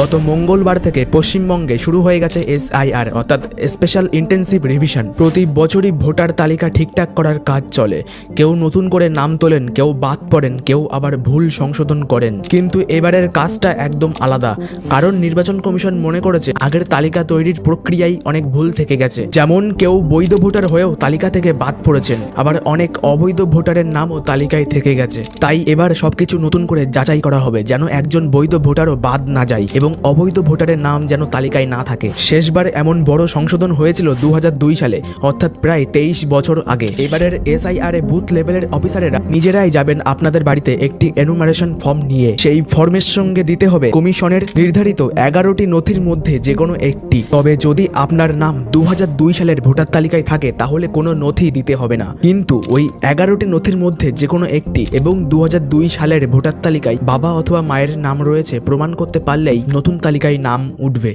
গত মঙ্গলবার থেকে পশ্চিমবঙ্গে শুরু হয়ে গেছে এসআইআর, অর্থাৎ স্পেশাল ইন্টেন্সিভ রিভিশন। প্রতি বছরই ভোটার তালিকা ঠিকঠাক করার কাজ চলে। কেউ নতুন করে নাম তোলেন, কেউ বাদ পড়েন, কেউ আবার ভুল সংশোধন করেন। কিন্তু এবারের কাজটা একদম আলাদা। কারণ নির্বাচন কমিশন মনে করেছে, আগের তালিকা তৈরির প্রক্রিয়ায় অনেক ভুল থেকে গেছে। যেমন কেউ বৈধ ভোটার হয়েও তালিকা থেকে বাদ পড়েছেন, আবার অনেক অবৈধ ভোটারের নামও তালিকায় থেকে গেছে। তাই এবার সবকিছু নতুন করে যাচাই করা হবে, যেন একজন বৈধ ভোটারও বাদ না যায় এবং অবৈধ ভোটারের নাম যেন তালিকায় না থাকে। শেষবার এমন বড় সংশোধন হয়েছিল দুহাজার দুই সালে, অর্থাৎ প্রায় তেইশ বছর আগে। এবারের এসআইআর বুথ লেভেলের অফিসারেরা নিজেরাই যাবেন আপনাদের বাড়িতে একটি এনুমারেশন ফর্ম নিয়ে। সেই ফর্মের সঙ্গে দিতে হবে কমিশনের নির্ধারিত এগারোটি নথির মধ্যে যে কোনো একটি। তবে যদি আপনার নাম দু হাজার দুই সালের ভোটার তালিকায় থাকে, তাহলে কোনো নথি দিতে হবে না। কিন্তু ওই এগারোটি নথির মধ্যে যে কোনো একটি এবং দু হাজার দুই সালের ভোটার তালিকায় বাবা অথবা মায়ের নাম রয়েছে প্রমাণ করতে পারলেই নতুন তালিকায় নাম উঠবে।